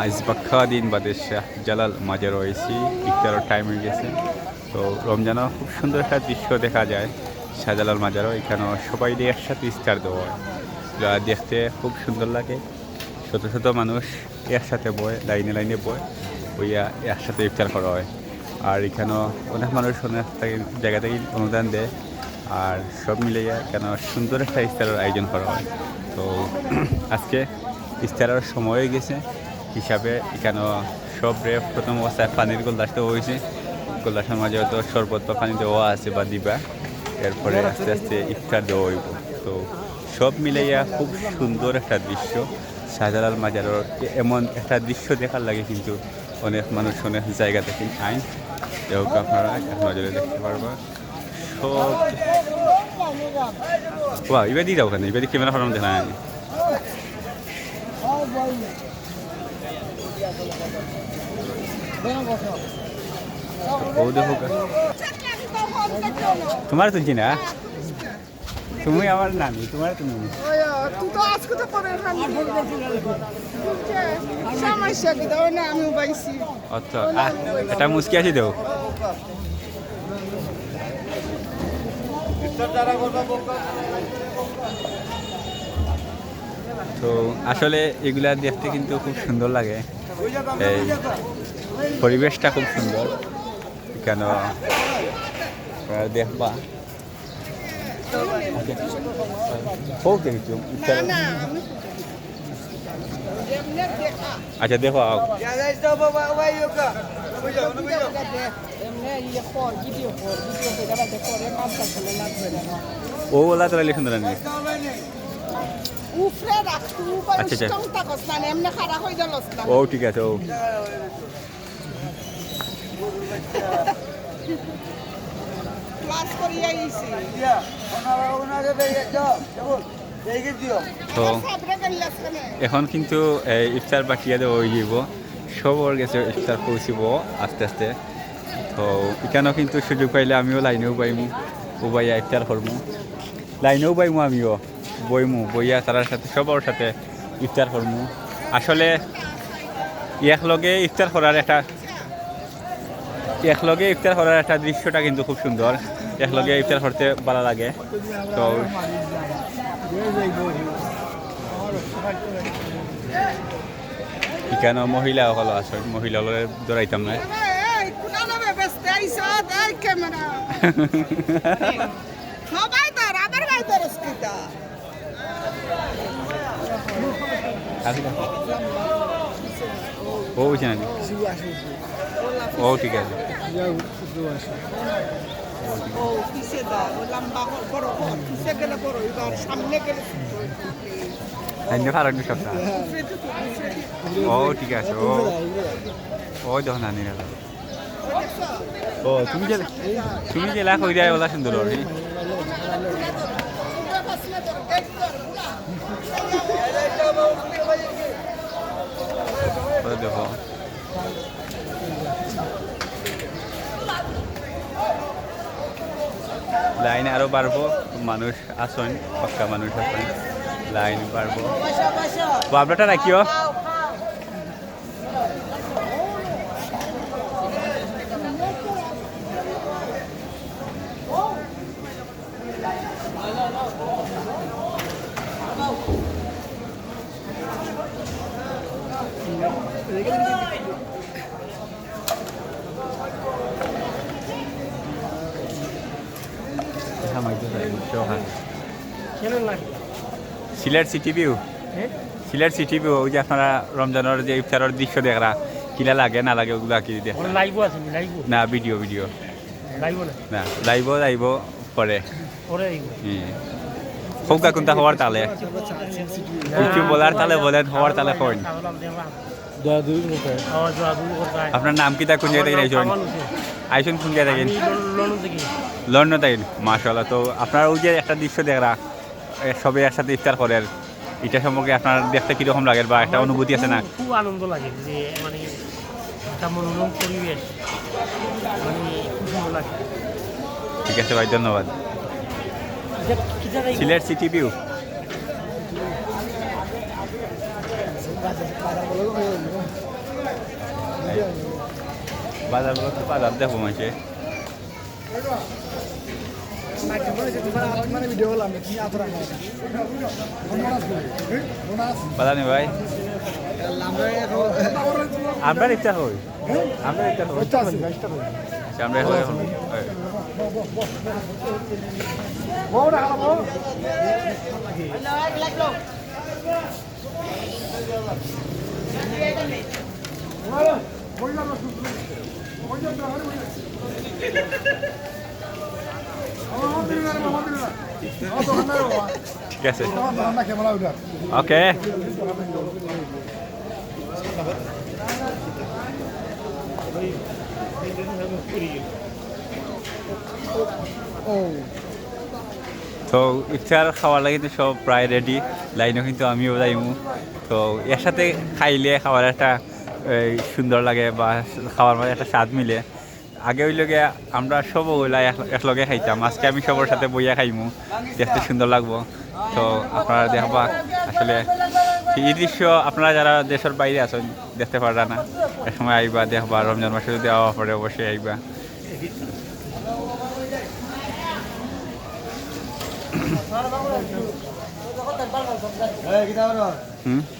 আজ বাক্কা দিন বাদে শাহ জালাল মাঝে রয়েছি। ইফতারের টাইম হয়ে গেছে। তো রমজানও খুব সুন্দর একটা দৃশ্য দেখা যায় শাহজালাল মাজারও। এখানেও সবাই একসাথে ইফতার দেওয়া হয়। দেখতে খুব সুন্দর লাগে। শত শত মানুষ একসাথে বয়, লাইনে লাইনে বয় বইয়া একসাথে ইফতার করা হয়। আর এখানেও অনেক মানুষ অনেক জায়গা থেকে অনুদান দেয়। আর সব মিলে কেন সুন্দর একটা ইফতারের আয়োজন করা হয়। তো আজকে ইফতারের সময় হয়ে গেছে। হিসাবে এখানে সব রে প্রথম অবস্থায় পানির গোলদাস দেওয়া হয়েছে। গোলদাসের মাঝে হয়তো শরবত বা পানি দেওয়া আছে বা দিবা। এরপরে আস্তে আস্তে ইফতার দেওয়া হইব। তো সব মিলাইয়া খুব সুন্দর একটা দৃশ্য। শাহজালাল মাজারের এমন একটা দৃশ্য দেখার লাগে কিন্তু অনেক মানুষ, অনেক জায়গা থেকে আইন। হোক আপনারা নজরে দেখতে পারবা। সব ওয়া এবার দিয়ে দাও ওখানে, এবার ক্যামেরা ও দেখো তোমার তুলছি না? তুমি আমার নামি তোমার তুমি। আচ্ছা এটা মুসকি আছে দেও। তো আসলে এগুলা দেখতে কিন্তু খুব সুন্দর লাগে। এই পরিবেশটা খুব সুন্দর। কেন? দেখবা। আচ্ছা দেখো ও ওলা সুন্দর নেই উফরে আচ্ছা, আচ্ছা। স্টং থাকস না এমনি খারাপ গেল না ও ঠিক আছে ও। ক্লাস করিয়া আইছি। তো সাবরে গেলাস কেনে এখন কিন্তু এই ইফতার বাকিয়া দেওয়া হয়ে যাব সবর গেছে ইফতার পৌঁছিব আস্তে আস্তে। তো এখানেও কিন্তু সুযোগ পাইলে আমিও লাইনেও পাইমু উবাইয়া ইফতার করমু। লাইনেও পাইমু আমিও। বইমু বইয়া তারার সাথে সবার সাথে ইফতার করমু। আসলে একলগে ইফতার করার একটা একলগে ইফতার করার একটা দৃশ্যটা কিন্তু খুব সুন্দর। একলগে ইফতার করতে ভালো লাগে। তো এখানে মহিলা সকল আছে মহিলাসকলে দৌড়াইতাম না। ব্যস্ত বড় এবার সামনে গেলে ধন্য ফারাক দু সপ্তাহ উফরে তো ও, ঠিক আছে, ও। ও, যখন আনি ও, তুমি যে তুমি যে লাখ হয়ে যায় ওলা সুন্দর রে দেব। লাইন আরও বাড়বো মানুষ আসন পাক্কা মানুষ আসন। লাইন বাড়বো। বাবলাটা রাখিও। Sylhet city view Sylhet city view ওই যে আপনারা রমজানের যে ইফতারের দৃশ্য দেখরা কিলা লাগে না লাগে ওগুলা কি দেখ লাইভ আছে লাইভ না ভিডিও ভিডিও লাইভ না লাইব লাইব পরে। ওরে কোনটা হওয়ার তালে? কিছু বলার তালে বলেন হওয়ার তালে হন আপনার নাম কি তা কোন জায়গা থেকে আইসন আইসন কোন জায়গা থেকে লন্ডন থেকে লন্ডন তাই মাশাল্লাহ তো আপনার ওই যে একটা দৃশ্য দেখরা সবাই একসাথে ইফতার করেন এটা সম্পর্কে আপনার দেখতে কীরকম লাগে বা একটা অনুভূতি আছে না? খুব আনন্দ লাগে যে মানে একটা মনোরম পরিবেশ মানে খুব ভালো লাগে। ঠিক আছে ভাই ধন্যবাদ। Sylhet city view. বাজার বলো তো বাজার দেখো মাসে নেই ভাই? আমরা ইচ্ছা হই আমরা ইচ্ছা হই আমরা। ঠিক আছে। ওকে। তো ইফতার খাওয়ার লাগে কিন্তু সব প্রায় রেডি লাইনও কিন্তু আমিও যাইমু। তো এর সাথে খাইলে খাওয়ার একটা সুন্দর লাগে বা খাওয়ার মধ্যে একটা স্বাদ মিলে। আগে ওই লগে আমরা সব ওইলা এক- একলগে খাইতাম। আজকে আমি সবার সাথে বইয়া খাইমু দেখতে সুন্দর লাগবো। তো আপনারা দেখবা আসলে এই দৃশ্য আপনারা যারা দেশের বাইরে আছেন দেখতে পাররা না। এক সময় আইবা দেখবা রমজান মাসে যদি আওয়া পরে অবশ্যই আইবা। হুম?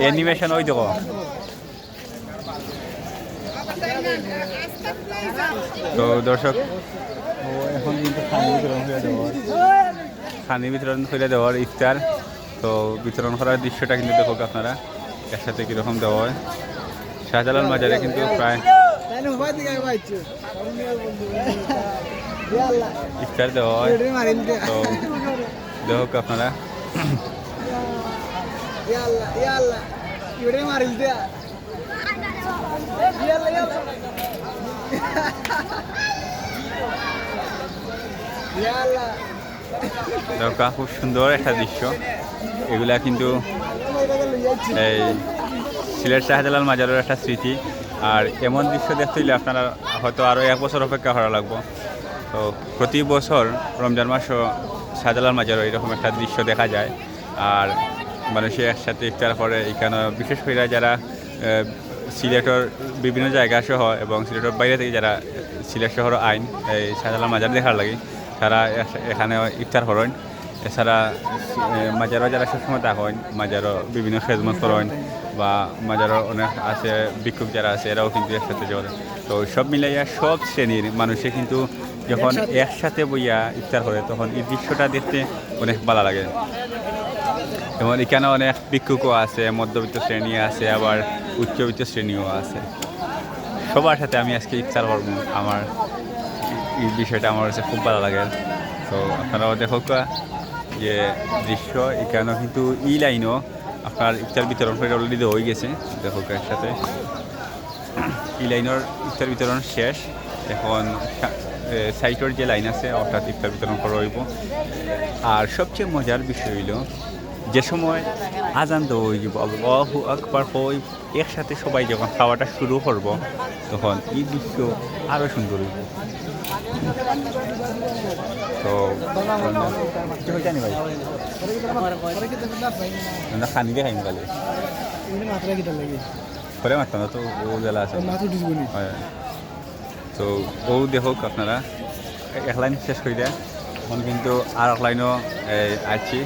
অ্যানিমেশন ওই দেখো তো দর্শক ও এখন কিন্তু খানি বিতরণ করে দেওয়ার খানি বিতরণ করে দেওয়ার ইফতার। তো বিতরণ করার দৃশ্যটা কিন্তু দেখো আপনারা একসাথে কীরকম দেওয়া হয়। শাহজালাল মাজারে কিন্তু প্রায় ইফতার দেওয়া হয় তো দেখো আপনারা দেখো খুব সুন্দর একটা দৃশ্য এগুলা কিন্তু এই সিলেট শাহজালাল মাজারের একটা স্মৃতি আর এমন দৃশ্য দেখতে হইলে আপনারা হয়তো আরও এক বছর অপেক্ষা করা লাগবো তো প্রতি বছর রমজান মাসও শাহজালাল মাজারও এরকম একটা দৃশ্য দেখা যায়। আর মানুষের একসাথে ইফতার করে, এখানে বিশেষ করে যারা সিলেটের বিভিন্ন জায়গা সহ এবং সিলেটের বাইরে থেকে যারা সিলেট শহর আইন, এই শাহজালাল মাজার দেখার লাগে, তারা এখ- এখানে ইফতার করেন। এছাড়া মাজারও যারা সবসময় থাকেন মাজারও বিভিন্ন খেজমত করেন বা মাজারও অনেক আছে, ভিক্ষুক যারা আছে, এরাও কিন্তু একসাথে চলে তো সব মিলাইয়া সব শ্রেণির মানুষে কিন্তু যখন একসাথে। বইয়া ইফতার করে তখন এই দৃশ্যটা দেখতে অনেক ভালো লাগে। যেমন এখানে অনেক ভিক্ষুকও আছে মধ্যবিত্ত শ্রেণি আছে আবার উচ্চবিত্ত শ্রেণীও আছে। সবার সাথে আমি আজকে ইফতার করব। আমার এই বিষয়টা আমার কাছে খুব ভালো লাগে। তো আপনারাও দেখো কা যে দৃশ্য এখানেও কিন্তু ই লাইনও আপনার ইফতার বিতরণ করে অলরেডি হয়ে গেছে। দেখো কা একসাথে। ই লাইনের ইফতার বিতরণ শেষ। এখন সাইটের যে লাইন আছে অর্থাৎ ইফতার বিতরণ করা হইব। আর সবচেয়ে মজার বিষয় হইল যে সময় আজান দেওয়া যাব আল্লাহু আকবার হই একসাথে সবাই যখন খাওয়াটা শুরু করব তখন এই দৃশ্য আরও সুন্দর হইব। তো জানি ভাই খানি দিয়ে খাইম কালে মাত্রা পরে মারতাম না তো ও আছে। হয়। তো ও দেখুক আপনারা। এক লাইন শেষ করে দেয়। এখন কিন্তু আর এক লাইনও আছি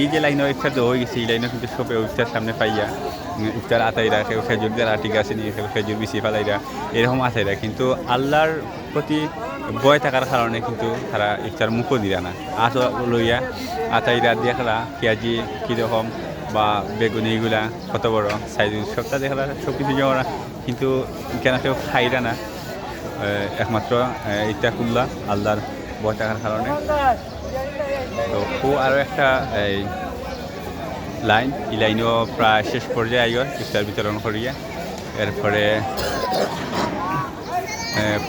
এই যে লাইনও ইফতার দেওয়া হয়ে গেছে এই লাইনও কিন্তু সবে ইফতার সামনে পাইয়া ইফতার আতাইরা কেউ খেজুর দেওয়ার আটিক আছে নিয়ে কেউ খেজুর বিছি ফেলাইরা এরকম আতাইরা কিন্তু আল্লাহর প্রতি ভয় থাকার কারণে কিন্তু তারা ইফতার মুখও দিরা না। আত লইয়া আতাইরা দেখলা, পেঁয়াজি কীরকম বা বেগুনি এগুলা কত বড় সাইজ সবটা দেখলা সব কিছু জমা কিন্তু কেন কেউ খাইরা না। একমাত্র আহ, ইত্তাকুল্লাহ আল্লাহর ভয় থাকার কারণে। তো ও আরও একটা এই লাইন এই লাইনও প্রায় শেষ পর্যায়ে আইগর ইফতার বিতরণ করিয়া। এরপরে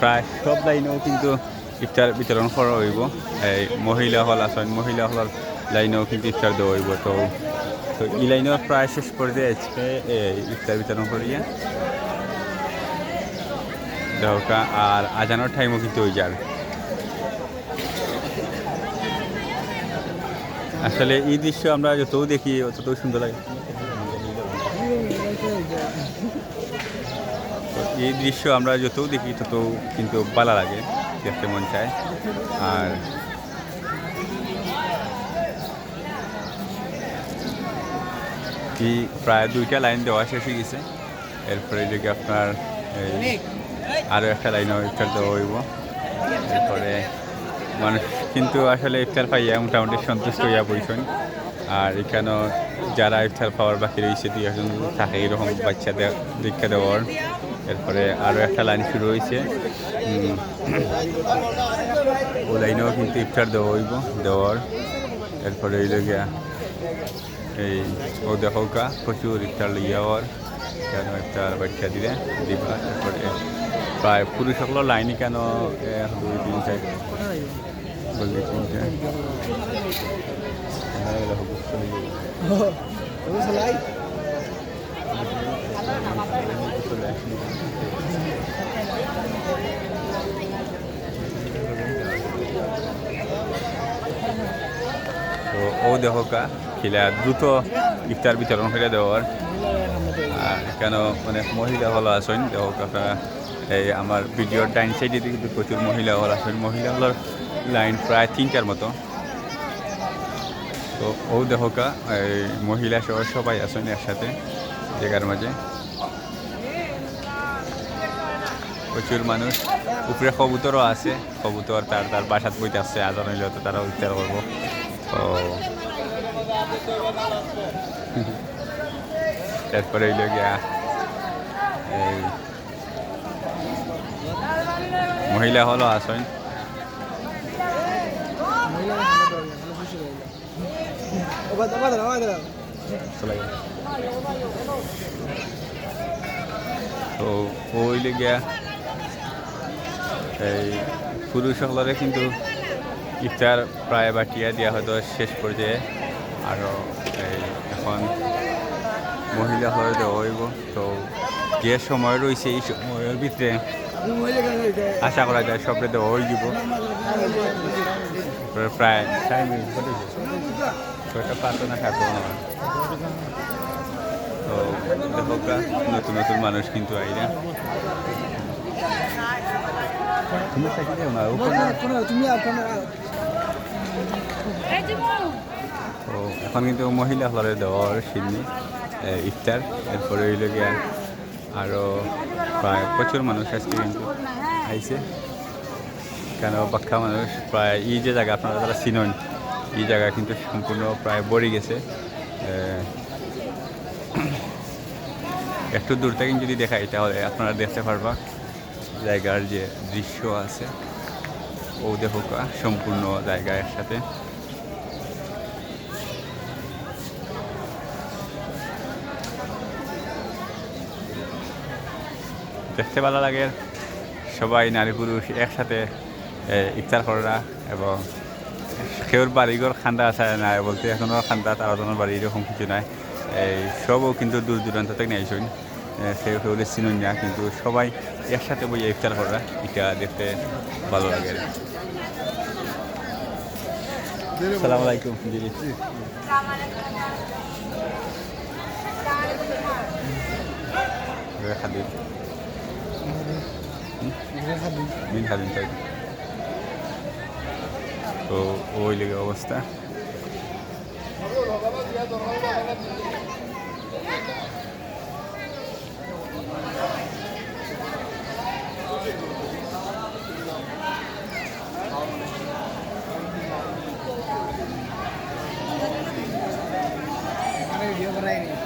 প্রায় সব লাইনেও কিন্তু ইফতার বিতরণ করা হইব। এই মহিলা মহিলাসকল আছেন মহিলাসকল লাইনেও কিন্তু ইফতার দেওয়া হইব। তো তো এই লাইনেও প্রায় শেষ পর্যায়ে আজকে ইফতার বিতরণ করিয়া। দরকার, আর আজানোর টাইমও কিন্তু ওই যার। আসলে এই দৃশ্য আমরা যতও দেখি ততও সুন্দর লাগে। এই দৃশ্য আমরা যতও দেখি, তত কিন্তু ভালো লাগে, দেখতে মন চায়। আর কি প্রায় দুইটা লাইন দেওয়া শেষ হয়ে গেছে। এরপরে যদি আপনার আরও একটা লাইনও ইফতার দেওয়া হইব। এরপরে মানুষ কিন্তু আসলে ইফতার পাইয়া মোটামুটি সন্তুষ্ট হইয়া বইছেন আর এখানেও যারা ইফতার পাওয়ার বাকি রয়েছে, দুই একজন থাকে এরকম বাচ্চা দীক্ষা দেওয়ার। এরপরে আরও একটা লাইন শুরু হয়েছে ও লাইনেও কিন্তু ইফতার দেওয়া হইব, দেওয়ার। এরপরে হইল গিয়া এই ও দেখো প্রচুর ইফতার লইয়া হওয়ার। কেন ইফতার বাচ্চা দিলে দিবা। তারপরে প্রায় পুরুষ সকলের লাইনই কেন এক দুই তিন খিলা দ্রুত ইফতার বিতরণ করে দেওয়ার আর কেন অনেক মহিলা হল আছেন, দেখো কাকা এই আমার ভিডিওর ডাইন সাইডে কিন্তু প্রচুর মহিলা হল আছেন মহিলা লাইন প্রায় তিনটার মতো। তো ও দেখো এই মহিলা সহ সবাই আছেন একসাথে, জায়গার মাঝে। প্রচুর মানুষ। উপরে কবুতরও আছে, কবুতর তার তার বাসাত বইতে আসছে আজান হইলে তো তারা উত্তর করব। তো তারপরে হইল গিয়া, এই মহিলা হলো আসেন। তো ও হইলে গিয়া এই পুরুষ সকলরে কিন্তু ইফতার প্রায় বাটিয়া দেওয়া হয়তো শেষ পর্যায়ে। আরও এই এখন মহিলা হয়ে হইব। তো যে সময় রয়েছে, এই সময়ের ভিতরে আশা করা যায় সবরে দেওয়া হয়ে যাব প্রায় ছয় মিনিট পাঁচটা না তো নতুন নতুন মানুষ কিন্তু আইরা এখন কিন্তু মহিলা হলরে দেওয়ার সিডনি ইফতার, এরপরে হইল গিয়া আরও প্রায় প্রচুর মানুষ আজকে কিন্তু আইছে। কেন, বাক্কা মানুষ প্রায় এই যে জায়গা আপনারা যারা চিনন, এই জায়গা কিন্তু সম্পূর্ণ প্রায় ভরে গেছে। একটু দূর থেকে যদি দেখাই, তাহলে আপনারা দেখতে পারবা জায়গার যে দৃশ্য আছে। ও দেখোকা সম্পূর্ণ জায়গা একসাথে। দেখতে ভালো লাগে। সবাই নারী পুরুষ একসাথে ইফতার করা এবং কেউর বাড়িঘর খান্দা আছে না বলতে এখনও খান্দা তার জনের বাড়ি এরকম কিছু নাই। এই সবও কিন্তু দূর দূরান্ত থেকে আসুন কেউ কেউ চিনুন না, কিন্তু সবাই একসাথে বই ইফতার করা এটা দেখতে ভালো লাগে। সালাম আলাইকুম দিদি। বিন হাদিন তাই তো ওই লেগে অবস্থা video por ahí.